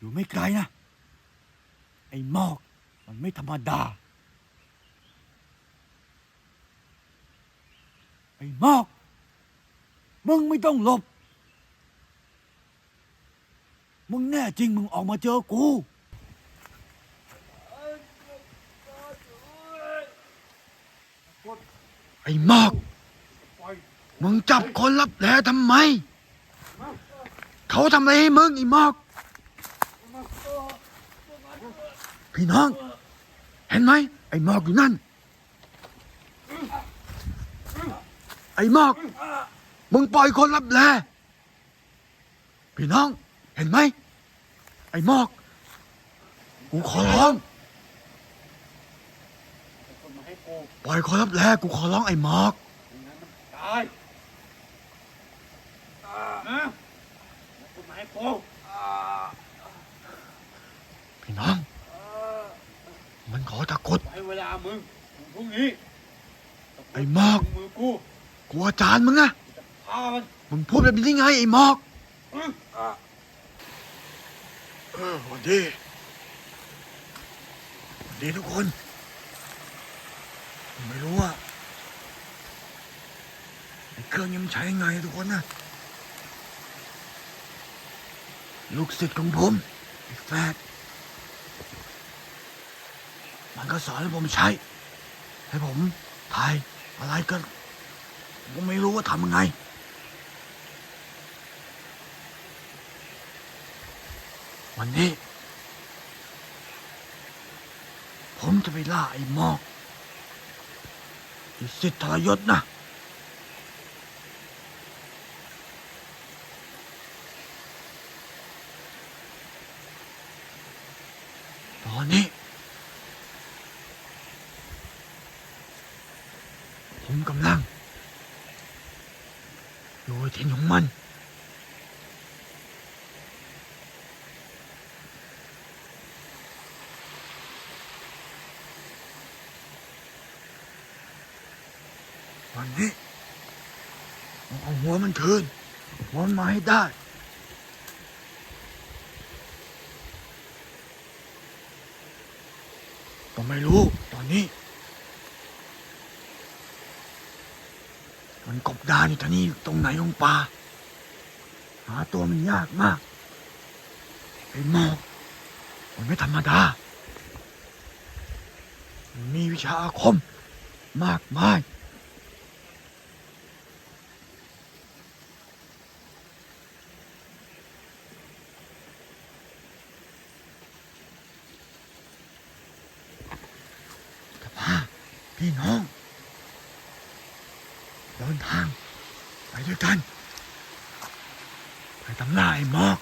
อยู่ไม่ไกลนะ ไอ้หมอก มันไม่ธรรมดา ไอ้หมอก มึงไม่ต้องหลบ มึงแน่จริงมึงออกมาเจอกูไอ้หมอก มึงจับคนรับแลทำไม เขาทำอะไรให้มึงไอ้หมอก พี่น้อง เห็นไหมไอ้หมอกอยู่นั่น ไอ้หมอก มึงปล่อยคนรับแลพี่น้อง เห็นไหมไอ้หมอก กูขอร้องปล่อยคนรับแลกูขอร้องไอ้หมอกตายนะคุณมาให้กู พี่น้อง มันขอ ตะกรุดให้เวลามึงถึงพรุ่งนี้ไอ้หมอกถึงมือกูกูอาจารย์มึงอะพามันมึงพูดแบบนี้ได้ไงไอ้หมอกอื้ออะเออวันดีวันดีทุกคนผมไม่รู้ว่าไอ้เครื่องนี้มันใช้ยังไงอะทุกคนนะลูกศิษย์ของผมไอ้แฟด มันก็สอนให้ผมใช้ ให้ผมถ่ายอะไรก็ผมไม่รู้ว่าทำยังไง วันนี้ ผมจะไปล่าไอ้หมอกไอ้สิทธรยศนะ ตอนนี้ ผมกำลัง อยู่ในถิ่นของมัน วันนี้ผมเอาหัวมันคืนหัวมันมา ให้ได้ ก็ไม่รู้ตอนนี้ มันกบดานอยู่ที่นี่ตรงไหนของป่าหาตัวมันยากมากไอ้หมอกมันไม่ธรรมดา มีวิชาอาคมมากมาย พี่น้อง เดินทาง ไปด้วยกัน ไปตำลาไอ้หมอก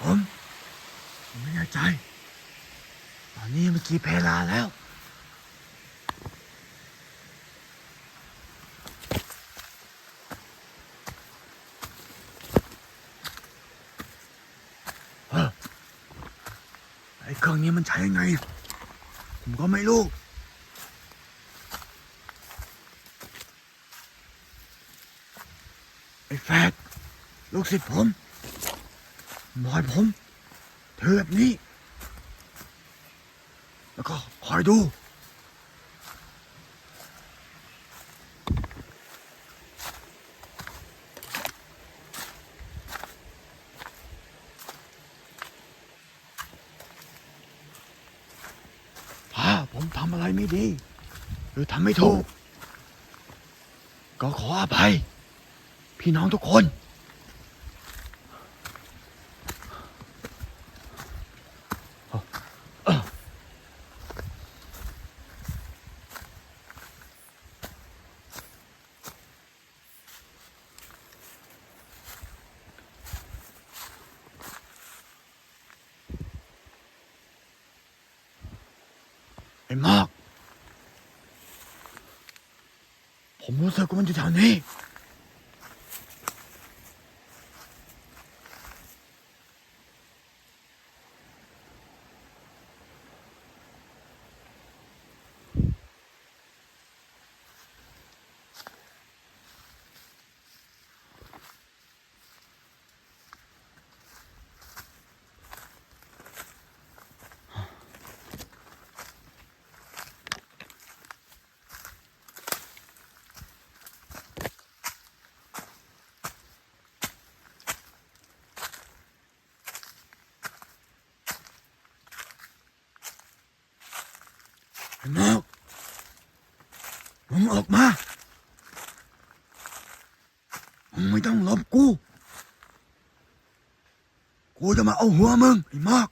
ผมผมไม่แน่ใจ ตอนนี้มันกี่เพลาแล้ว เออไอ้เครื่อง นี้มันใช้ยังไง ผมก็ไม่รู้ไอ้แฟดลูกศิษย์ผมบอยผมถือแบบนี้ แล้วก็คอยดู ถ้าผมทำอะไรไม่ดี หรือ ทำไม่ถูก ก็ขออภัย พี่น้องทุกคน ไอ้มาก ผมรู้สึกว่า ไอ้มอกมึงออกมามึงไม่ต้องหลบกู กูจะมาเอาหัวมึงไอ้หมอก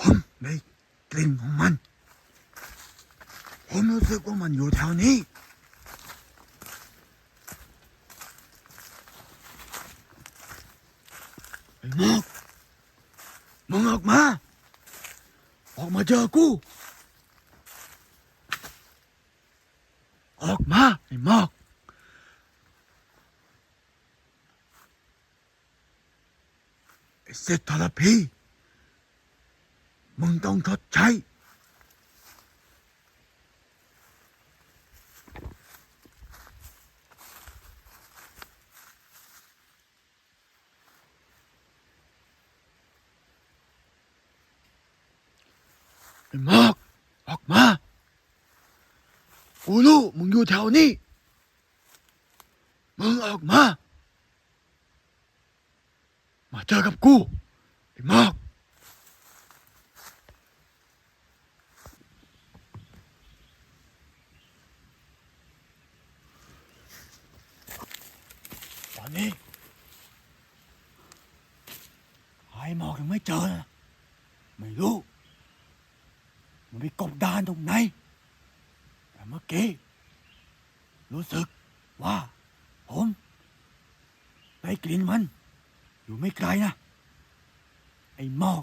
ผมได้กลิ่นของมัน ผมรู้สึกว่ามันอยู่แถวนี้ ไอ้หมอกมึงออกมา ออกมา เจอกู ออกมาไอ้หมอก ไอ้เศรษฐรพีมึงต้องทดใช้ ไอ้หมอก ออกมา กูรู้มึง อยู่แถวนี้ มึงออกมา มาเจอกับกู ไอ้หมอก ตอนนี้หายหมอกยังไม่เจอนะไม่รู้ มันไปกบดานตรงไหน แต่เมื่อกี้ รู้สึกว่า ผมได้กลิ่นมัน อยู่ไม่ไกลนะ ไอ้หมอก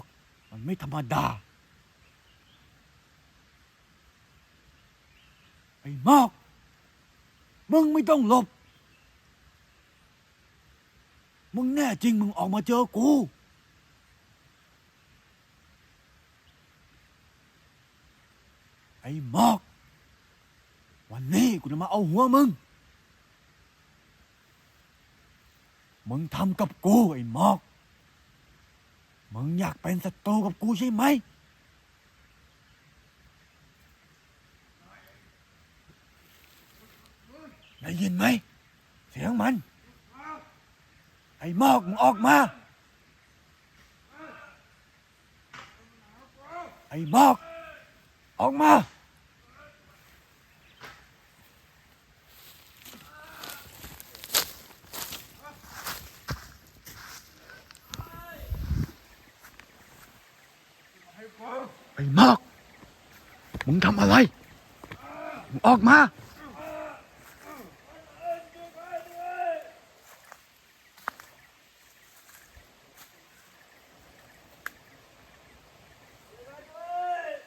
มันไม่ธรรมดา ไอ้ห มอกมึงไม่ต้องหลบ มึงแน่จริงมึงออกมาเจอกู ไอ้มอก วันนี้กูจะมาเอาหัวมึง มึงทำกับกูไอ้มอก มึงอยากเป็นศัตรูกับกูใช่ไหม ได้ยินไหม เสียงมัน ไอ้มอกมึงออกมา ไอ้มอก ออกมาไอ้มอก มึงทำอะไร มึงออกมา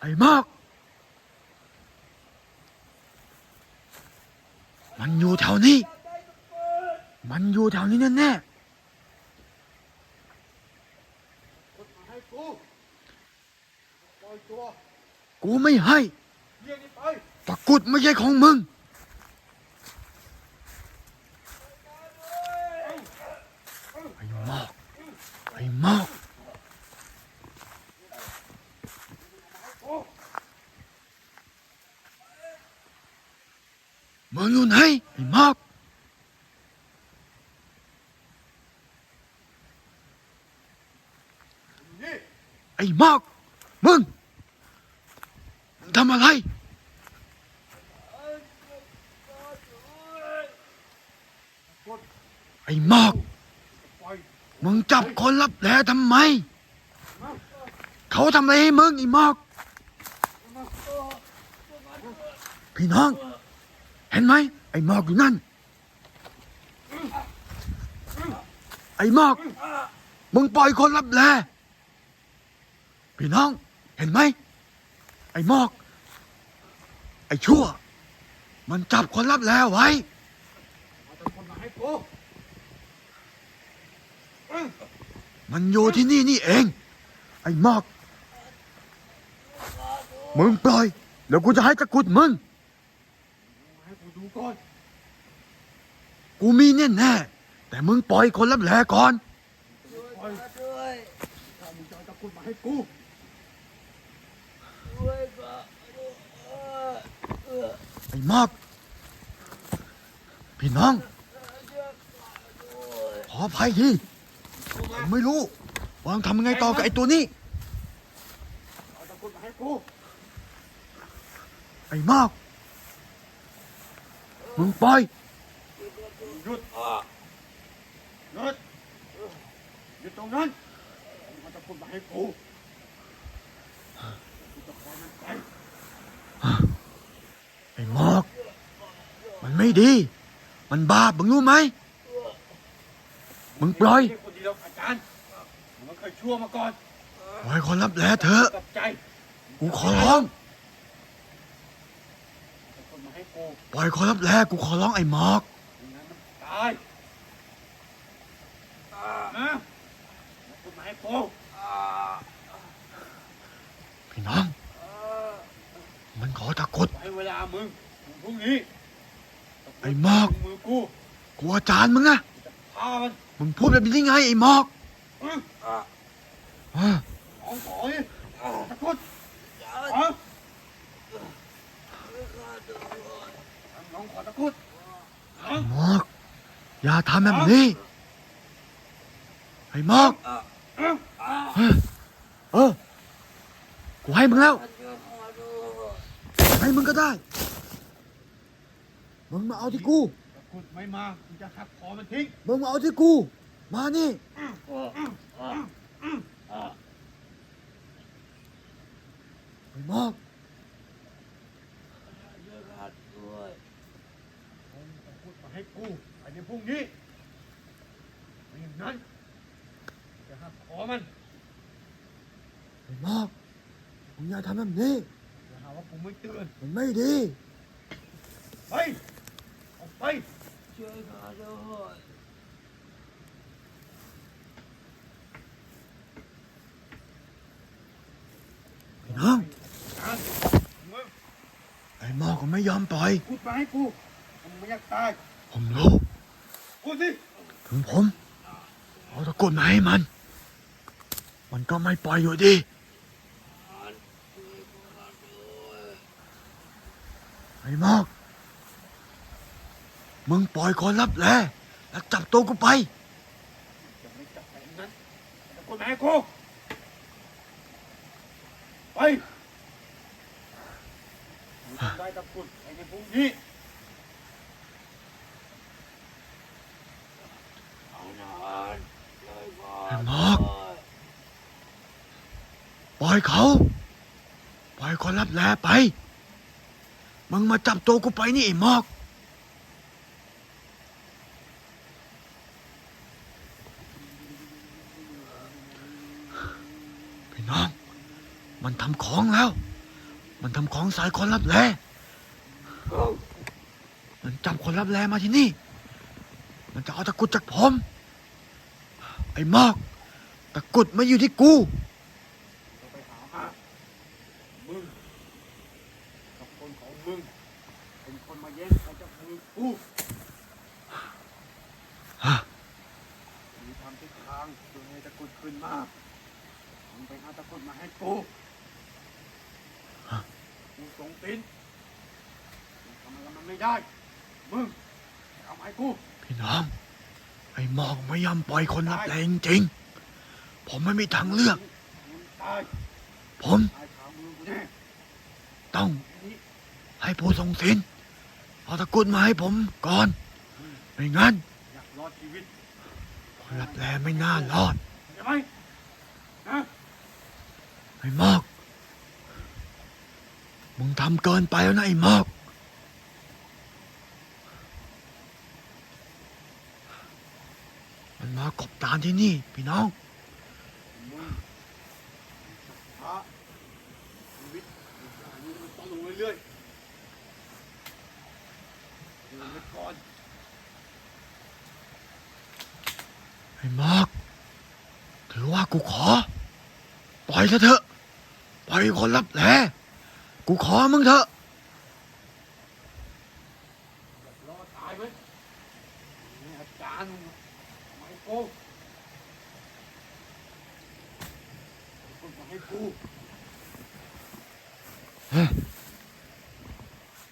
ไอ้หมอก มันอยู่แถวนี้ มันอยู่แถวนี้แน่ๆให้กูปล่อยตัวกูไม่ให้ตะกุดไม่ใช่ของมึง ไอ้หมอก ไอ้หมอก มึงอยู่ไหน ไอ้หมอก นี่ ไอ้มอกมึงทำอะไร ไอ้มอกมึงจับคนรับแลทำไม เขาทำอะไรให้มึงไอ้มอกพี่น้อง เห็นไหมไอ้มอกอยู่นั่น ไอ้มอกมึงปล่อยคนรับแล พี่น้องเห็นไหม ไอ้หมอก ไอ้ชั่ว มันจับคนรับแลไว้เอาแต่คนมาให้กูมันอยู่ที่นี่นี่เอง ไอ้หมอก มึงปล่อยเดี๋ยวกูจะให้ตะกรุดมึงให้กูดูก่อน กูมีแน่แน่ๆแต่มึงปล่อยคนรับแลก่อนปล่อยถ้ามึงจะเอาตะกรุดมาให้กู ไไอ้มอกพี่น้อง ขออภัยทีผมไม่รู้ว่าต้องทำยังไงต่อกับไอ้ตัวนี้เอาตะกรุดมาให้กูไอ้มอกมึงปล่อยหยุดหยุดหยุดตรงนั้นเอาตะกรุดมาให้กูกูจะปล่อยมันไป ไอ้มอก มันไม่ดี มันบาปมึงรู้ไหม มึงปล่อยไม่ใช่คนดีหรอกอาจารย์มันเคยชั่วมาก่อนปล่อยคนรับแลเถอะ กับใจกูขอร้องตะกรุดมาให้กูปล่อยคนรับแลกูขอร้องไอ้หมอก ไม่งั้นมันตายนะตะกรุดมาให้กู พี่น้องมัน ขอตะกรุดให้เวลามึงถึงพรุ่งนี้ไอ้หมอกถึงมือกูกูอาจารย์มึงนะจะพามันมึงพูดแบบนี้ได้ไงไอ้หมอกอื้อเออของขอนี่ตะกรุดฮะน้องขอตะกรุดฮะไอ้หมอก อย่าทำแบบนี้ ไอ้หมอกเออเออกูให้มึงแล้ว ให้มึงก็ได้ มึงมาเอาที่กูตะกรุดไม่มากูจะหักคอมันทิ้งมึงมาเอาที่กู มานี่ ไอ้หมอกเอาตะกรุดมาให้กูภายในพรุ่งนี้ไม่อย่างนั้นจะหักคอมัน ไอ้หมอกมึงอย่าทำแบบนี้ จะหาว่ากูไม่เตือนมันไม่ดี ไปออกไปไอ้น้องอะมึงไอ้หมอกก็ไม่ยอมปล่อย พูดมาให้กูมึงไม่อยากตายผมรู้พูดสิถึงผมเอาตะกรุดมาให้มัน มันก็ไม่ปล่อยอยู่ดี ไอ้หมอกมึงปล่อยคนรับแลแล้วจับตัวกูไปจะไม่จับแบบนั้นตะกรุดมาให้กูไปมึงจะได้ตะกรุดภายในพรุ่งนี้ไอ้หมอกปล่อยเขา ปล่อยคนรับแลไป มึงมาจับตัวกูไปนี่ไอ้มอกพี่น้อง มันทำของแล้ว มันทำของสายคนรับแลมันจับคนรับแลมาที่นี่ มันจะเอาตะกุดจากผม ไอ้มอก ตะกุดมาอยู่ที่กู เราไปหามามึงกับคนของมึง เป็นคนมาแย่งเอาจากมือกู ฮะ มีทำทิศทางจนให้ตะกรุดขึ้นมามึง ไปหาตะกรุดมาให้กูกูส่งตินมึงทำอะไรมันไม่ได้ มึงเอามาให้กู พี่น้องไอ้หมอกไม่ยอมปล่อยคนรับแรงจริง ผมไม่มีทางเลือก มึงตายผมตายขามือกูแน่ต้องอันนี้ให้ผู้ทรงศีลเอาตะกรุดมาให้ผมก่อน ไม่งั้น อยากรอดชีวิตคนรับแลไม่น่ารอด ใช่ไหมนะ ไอ้หมอก มึงทำเกินไปแล้วนะไอ้หมอก มันมากบดานที่นี่ พี่น้องมึงช้าชีวิตอันนี้มันต้องลงเรื่อยๆเดินไปก่อนไอ้หมอก ถือว่ากูขอ ปล่อยซะเถอะปล่ อยคนรับแลกูขอมึงเถอะรอดตานไม่โกงคุณมาให้กู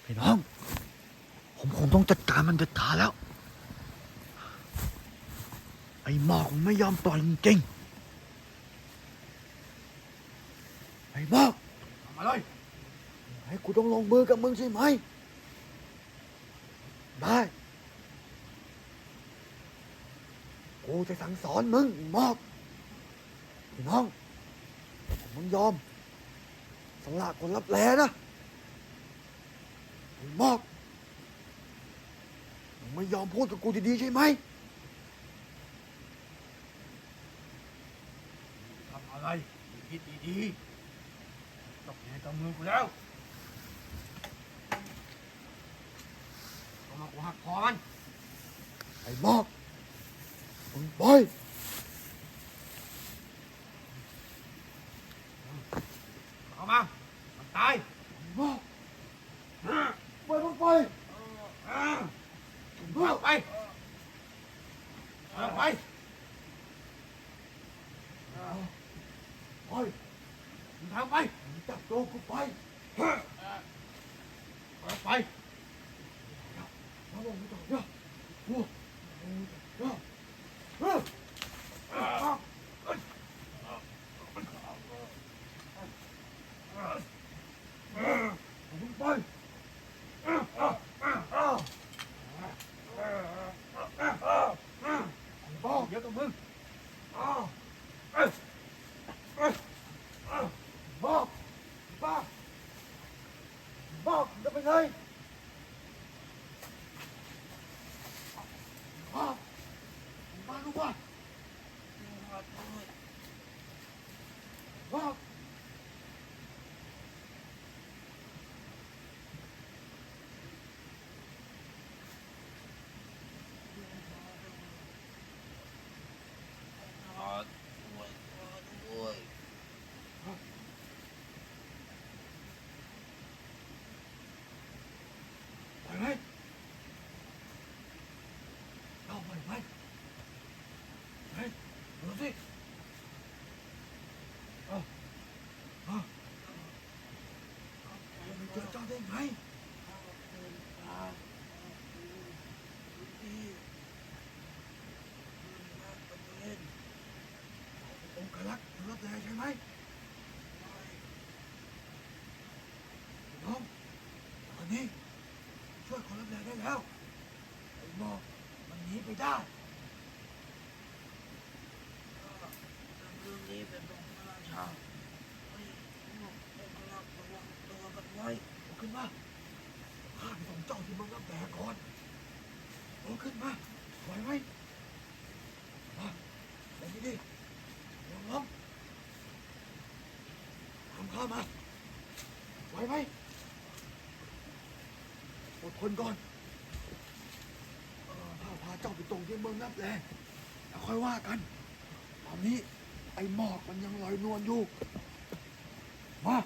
พี่น้อง ผมคงต้องจัดการมันเด็ดขาดแล้ว ไอ้หมอกมันไม่ยอมปล่อยจริงๆไอ้หมอกทำมาเลยให้กูต้องลงมือกับมึงใช่ไหม ได้ กูจะสั่งสอนมึงไอ้หมอกพี่น้องมึงยอมสละคนรับแลนะไอ้หมอกมึงไม่ยอมพูดกับกูดีๆใช่ไหมทำอะไรคิดดีๆ ตกในกำมือกูแล้วเอามากูหักคอมันไอ้บอกมึงปล่อย เอามา มันตาย ไอ้หมอก อ่า ปล่อยมึงไป อ่าเอาไปเอาไป ปล่อย มึงทำไป มึงจับตัวกูไป เอาไป มาลงมาต่อเยอะกูเยอะเออมึงไปบ้า เดี๋ยวกับมึง บ้าบ้าบ้าจะไปไหนบ้าบ้าลูกบ้าบ้า ไปไหมเอาไปไหมไหนดู สิเอาเอาเจอเจ้าได้ไงองค์กรักษ์รับแรงใช่ไหมน้องตอนนี้ช่วยคนรับแรงได้แล้วไอ้หมอมันหนีไปได้ เรื่องนี้เป็นของพระราชาไอ้พวกองค์รักษ์ระวังตัวกันไว้ โตขึ้นมาข้าไปส่งเจ้าที่เมืองรับแรงก่อนโตขึ้นมาไหวไหมมาเดี๋ยวนี้ดิลองล้อมทำข้ามา ไหวไหมอดทนก่อนข้าพาเจ้าไปตรงที่เมืองนับแลแล้วค่อยว่ากัน ตอนนี้ไอ้หมอกมันยังลอยนวลอยู่ มา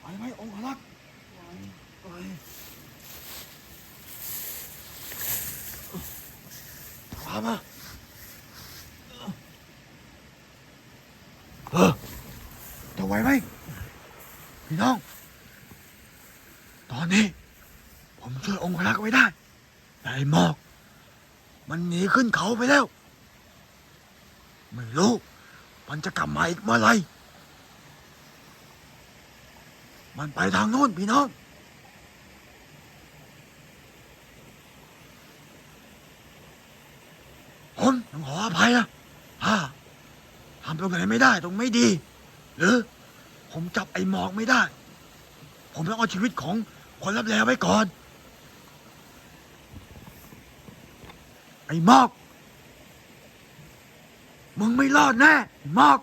ไปไหมองค์รักษ์ ไป ตามมาเออจะไหวไหมพี่น้อง ตอนนี้ ผมช่ วยองค์รักษ์ไว้ได้ แต่ไอ้หมอก มันหนีขึ้นเขาไปแล้ว ไม่รู้ มันจะกลับมาอีกเมื่อไหร่ มันไปทางโน้นพี่น้อง ผมต้องขออภัยนะฮ่าทำตรงไหนไม่ได้ ตรงไม่ดี หรือ ผมจับไอ้หมอกไม่ได้ ผมต้องเอาชีวิตของคนรับแลไว้ก่อน ไอ้มอก มึงไม่รอดแน่ไอ้มอก